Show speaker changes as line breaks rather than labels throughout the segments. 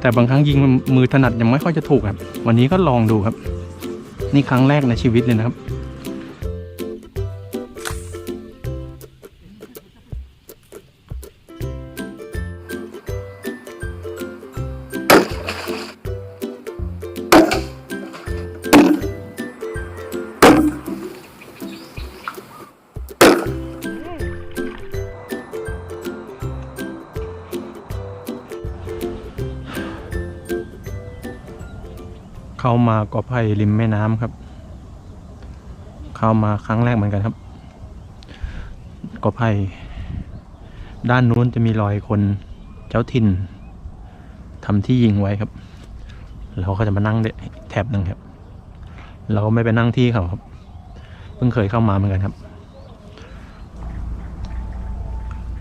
แต่บางครั้งยิงมือถนัดยังไม่ค่อยจะถูกครับ วันนี้ก็ลองดูครับ นี่ครั้งแรกในชีวิตเลยนะครับ เข้ามากอไผ่ริมแม่น้ำครับ เข้ามาครั้งแรกเหมือนกันครับ กอไผ่ด้านนู้นจะมีรอยคนเจ้าถิ่นทำที่ยิงไว้ครับ เราก็จะมานั่งแถบหนึ่งครับ เราก็ไม่ไปนั่งที่เขาครับ เพิ่งเคยเข้ามาเหมือนกันครับ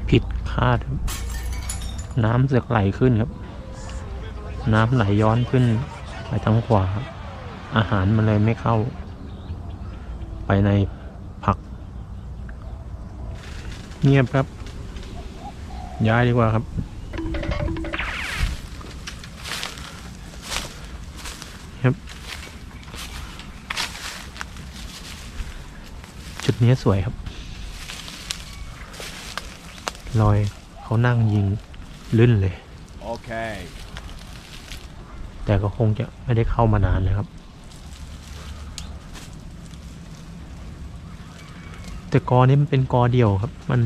ผิดคาด น้ำเสือกไหลขึ้นครับ น้ำไหลย้อนขึ้น ไปทางขวา อาหารมันเลยไม่เข้า ไปในผัก เงียบครับ ย้ายดีกว่าครับ ครับ จุดนี้สวยครับรอยเขานั่งยิงลื่นเลย
Okay.
แต่ก็คงจะไม่ได้เข้ามานานเลยครับ แต่กอนี้มันเป็นกอเดียวครับ มัน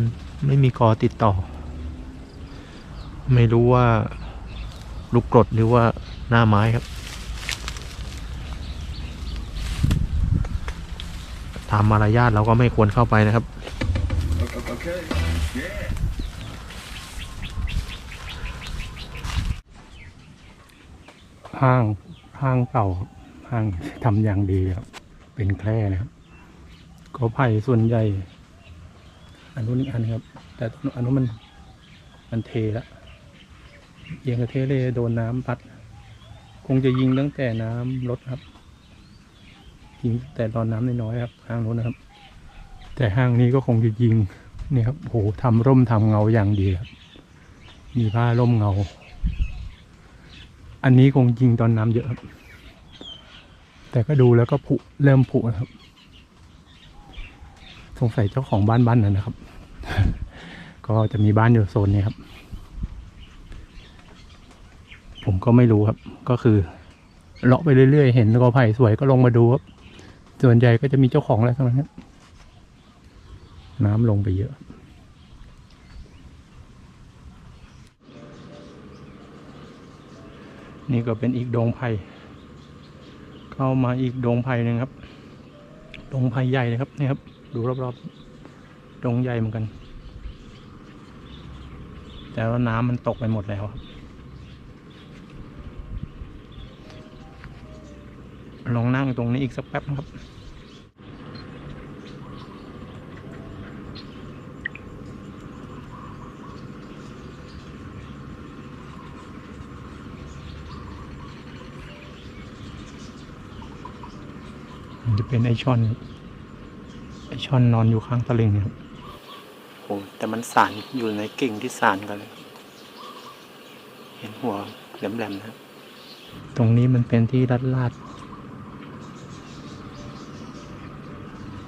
ไม่มีกอติดต่อ ไม่รู้ว่าลูกกรดหรือว่าหน้าไม้ครับ ตามมารยาทเราก็ไม่ควรเข้าไปนะครับ
Okay. Yeah.
ห้างห้างเก่าห้างทำอย่างดีครับ เป็นแคร่นะครับก็ไผ่ส่วนใหญ่ อันนู้นอีกอันครับ แต่ต้นอันนู้นมันมันเทแล้วเอียงกระเทเลยโดนน้ำพัด คงจะยิงตั้งแต่น้ำลดครับยิงแต่ตอนน้ำน้อยๆครับห้างนู้นนะครับ แต่ห้างนี้ก็คงจะยิงนี่ครับโหทำร่มทำเงาอย่างดีครับ มีผ้าร่มเงา อันนี้คงยิงตอนน้ำเยอะครับ แต่ก็ดูแล้วก็ผุเริ่มผุนะครับ สงสัยเจ้าของบ้านบ้านนั้นนะครับ ก็จะมีบ้านอยู่โซนนี้ครับ ผมก็ไม่รู้ครับ ก็คือเลาะไปเรื่อยๆ เห็นกอไผ่สวยก็ลงมาดูครับ ส่วนใหญ่ก็จะมีเจ้าของแล้วทั้งนั้นน้ำลงไปเยอะ นี่ก็เป็นอีกดงไผ่เข้ามาอีกดงไผ่หนึ่งครับ ดงไผ่ใหญ่เลยครับนี่ครับ ดูรอบๆดงใหญ่เหมือนกัน แต่ว่าน้ำมันตกไปหมดแล้วครับลองนั่งตรงนี้อีกสักแป๊บนะครับ จะเป็นไอช่อนครับไอช่อนนอนอยู่ข้างตะลิงเนี่ยครับโอ้แต่มันสานอยู่ในกิ่งที่สานกันเลย เห็นหัวแหลมๆนะครับตรงนี้มันเป็นที่ลาดลาด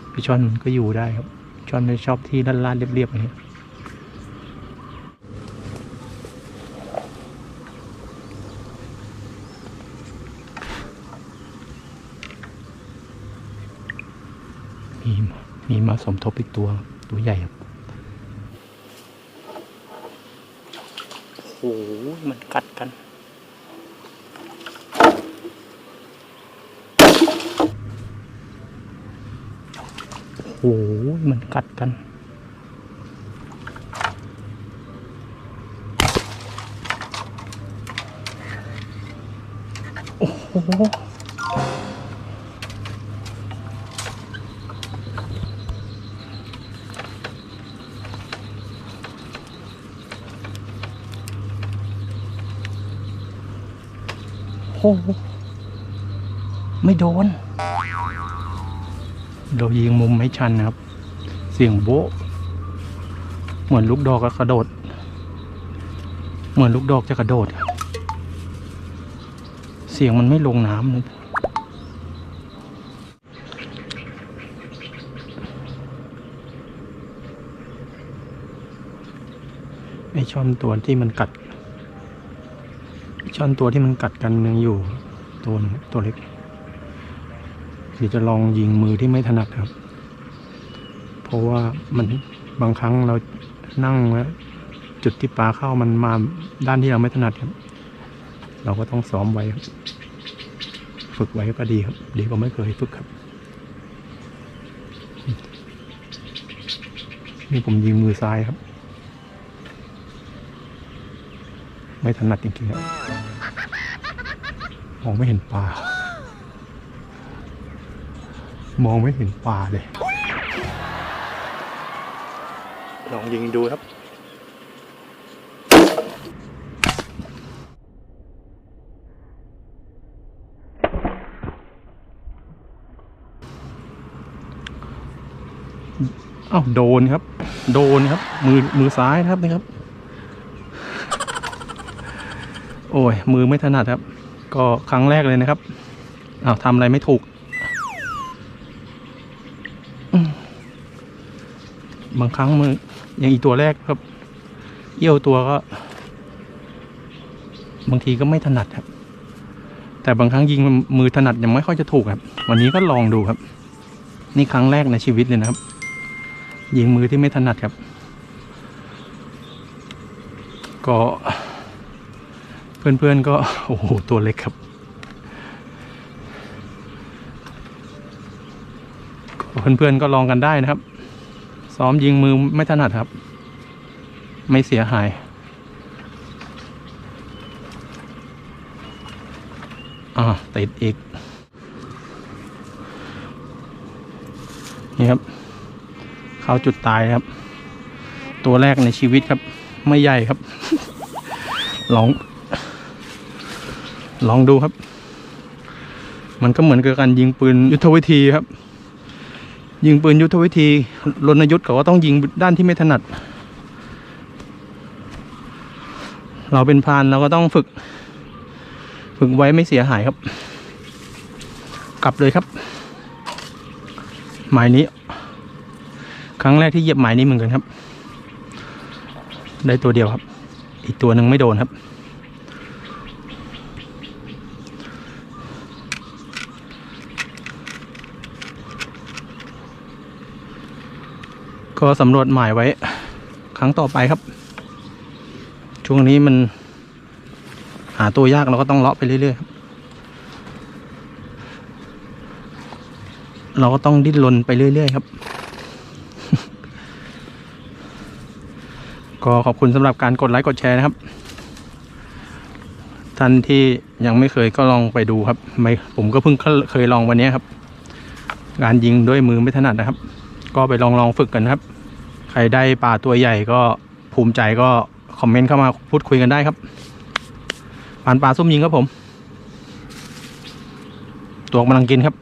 ๆพี่ช่อนมันก็อยู่ได้ครับช่อนมันชอบที่ลาดลาดๆเรียบๆอย่างเงี้ย มีมามีมาสมทบอีกตัวตัวใหญ่ครับโอ้โหมันกัดกัน โอ้โหมันกัดกันโอ้โห โอ้โห ไม่โดน เรายิงมุมไม่ชันนะครับ เสียงโบะเหมือนลูกดอกก็กระโดด เหมือนลูกดอกจะกระโดดครับเสียงมันไม่ลงน้ำนะไอช่อนตัวที่มันกัด ช่อนตัวที่มันกัดกันยังอยู่ตัวนึงตัวเล็กเดี๋ยวจะลองยิงมือที่ไม่ถนัดครับ เพราะว่ามันบางครั้งเรานั่งแล้วจุดที่ปลาเข้ามันมาด้านที่เราไม่ถนัดครับ เราก็ต้องซ้อมไว้ครับฝึกไว้ก็ดีครับ ดีกว่าไม่เคยฝึกครับ นี่ผมยิงมือซ้ายครับ ไม่ถนัดจริงๆครับมองไม่เห็นปลามองไม่เห็นปลาเลย ลองยิงดูครับอ้าวโดนครับ โดนครับ มือมือซ้ายนะครับนะครับ โอ้ยมือไม่ถนัดครับ ก็ครั้งแรกเลยนะครับอ้าวทำอะไรไม่ถูก บางครั้งมืออย่างอีตัวแรกครับ เอี้ยวตัวก็ บางทีก็ไม่ถนัดครับ แต่บางครั้งยิงมือถนัดยังไม่ค่อยจะถูกครับ วันนี้ก็ลองดูครับ นี่ครั้งแรกในชีวิตเลยนะครับ ยิงมือที่ไม่ถนัดครับ ก็ เพื่อนๆก็โอ้โหตัวเล็กครับเพื่อนๆก็ลองกันได้นะครับ ซ้อมยิงมือไม่ถนัดครับ ไม่เสียหาย อ่าติดอีก นี่ครับ เข้าจุดตายครับ ตัวแรกในชีวิตครับ ไม่ใหญ่ครับ ลอง ลองดูครับ มันก็เหมือนกับการยิงปืนยุทธวิธีครับ ยิงปืนยุทธวิธีรณยุทธ์เขาก็ต้องยิงด้านที่ไม่ถนัด เราเป็นพานเราก็ต้องฝึก ฝึกไว้ไม่เสียหายครับ กลับเลยครับ หมายนี้ ครั้งแรกที่เหยียบหมายนี้เหมือนกันครับ ได้ตัวเดียวครับ อีกตัวหนึ่งไม่โดนครับ ก็สำรวจหมายไว้ ครั้งต่อไปครับ ช่วงนี้มัน หาตัวยากเราก็ต้องเลาะไปเรื่อยๆครับเราก็ต้องดิ้นรนไปเรื่อยๆครับ ก็ขอบคุณสำหรับการกดไลค์กดแชร์นะครับ ท่านที่ยังไม่เคยก็ลองไปดูครับ ไม่ผมก็เพิ่งเคยลองวันนี้ครับ การยิงด้วยมือไม่ถนัดนะครับ ก็ไปลองลองฝึกกันครับ ใครได้ปลาตัวใหญ่ก็ภูมิใจก็คอมเมนต์เข้ามาพูดคุยกันได้ครับปานปลาส้มยิงครับผม ตัวกำลังกินครับ